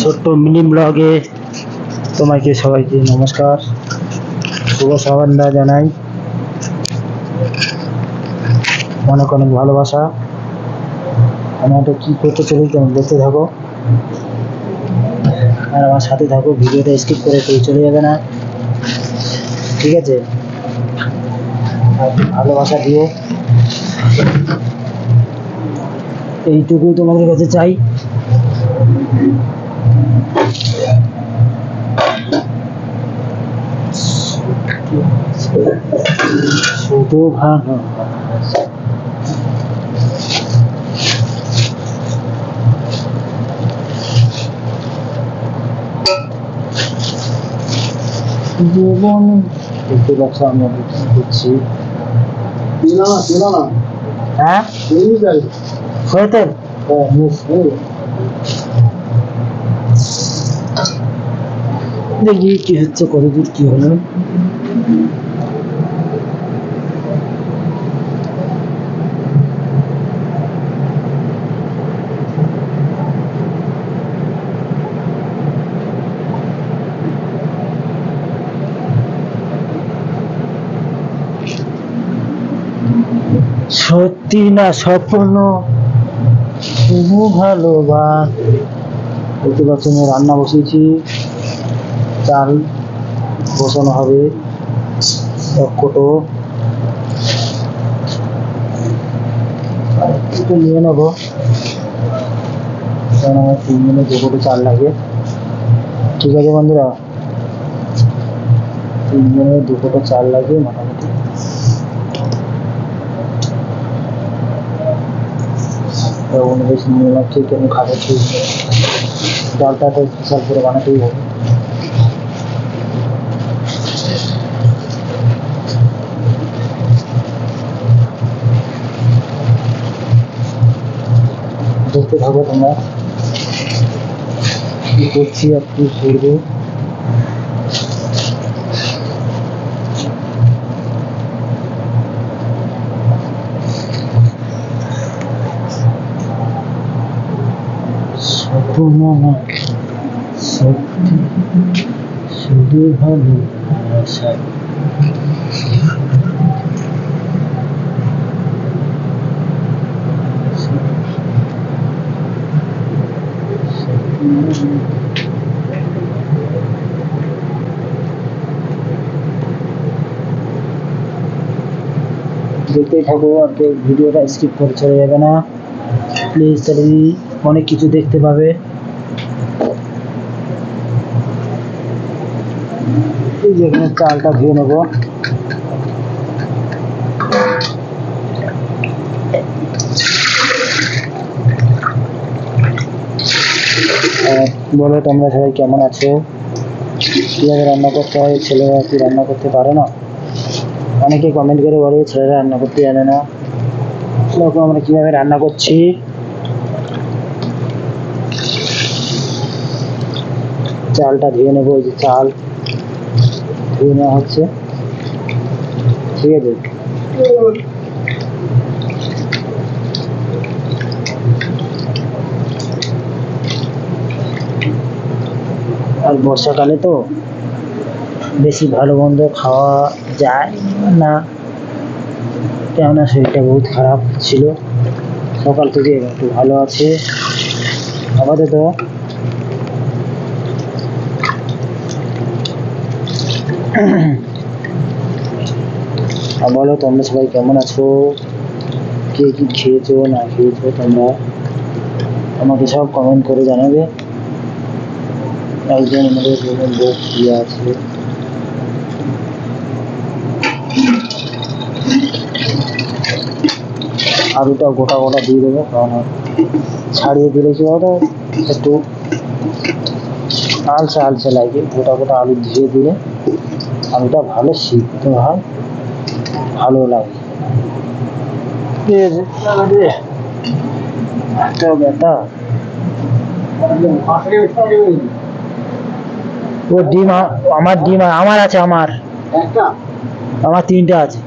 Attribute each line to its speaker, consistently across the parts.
Speaker 1: ছোট্ট মিনি ব্লগে তোমাকে সবাইকে নমস্কার। শুভ সন্ধ্যা জানাই। অনেক অনেক ভালোবাসা। আমি একটা কী করতে চলেছি তুমি দেখতে থাকো। আর আমার সাথে থাকো, ভিডিওটা স্কিপ করে কেউ চলে যাবে না। ঠিক আছে? ভালোবাসা দিও এইটুকুই তোমাদের কাছে চাই। জীবন। দেখতে পাচ্ছ আমি এখন করছি হ্যাঁ? হয়েতে দেখি কি হচ্ছে কতদূর কি হলো। সত্যি না স্বপ্ন? শুধু ভালোবাস। দেখতে পাচ্ছেন রান্না বসিয়েছি। চাল বসানো হবে। এক কোটো একটু নিয়ে নেব। কারণ আমার তিন দিনে দু কোটো চাল লাগে। ঠিক আছে বন্ধুরা? তিন দিনে দু কোটো চাল লাগে মোটামুটি। অনুবেশ নিয়ে নিলাম ঠিক আমি খাব ঠিক ডালটা তো স্পেশাল করে বানাতেই হবে দেখতে থাকো তোমরা কি করছি আর কি না সত্যি শুধু ভালো দেখতেই থাকো আর কেউ ভিডিওটা স্কিপ করে চলে যাবে না। প্লিজ তাহলে অনেক কিছু দেখতে পাবে। এই যে এখানে চালটা ধুয়ে নেব। বলো তোমরা সবাই কেমন আছো? কীভাবে রান্না করতে হয়? ছেলেরা কি রান্না করতে পারে না? অনেকে কমেন্ট করে বলে, ছেলেরা রান্না করতে জানে না। দেখো, আমরা কীভাবে রান্না করছি। চালটা ধুয়ে নেব ওই যে চাল। নেওয়া হচ্ছে। ঠিক আছে। আর বর্ষাকালে তো বেশি ভালো মন্দ খাওয়া যায় না। কেননা শরীরটা বহুত খারাপ ছিল। সকাল থেকে একটু ভালো আছে। আপাতত আর বলো তোমরা সবাই কেমন আছো? কে কি খেয়েছো, না খেয়েছো তোমরা? আমাকে সব কমেন্ট করে জানাবে। একজন আমাদের লোক দিয়ে আছে। আলুটা গোটা গোটা দিয়ে দেবো, কারণ ছাড়িয়ে দিলে কি হবে? একটু আলসে আলসে লাগে, গোটা গোটা আলু দিয়ে দিলে। আলুটা ভালো সিদ্ধ হয় ভালো লাগে। একটা ব্যথা ও ডিম আমার ডিম আমার আছে আমার। আমার তিনটে আছে।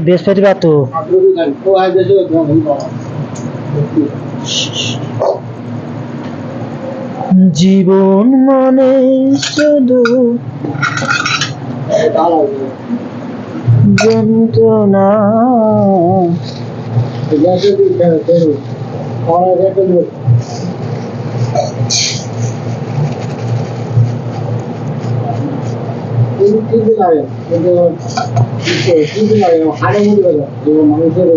Speaker 1: বৃহস্পতিবার তো। জীবন মানে শুধু যন্ত্রণা।
Speaker 2: মানুষের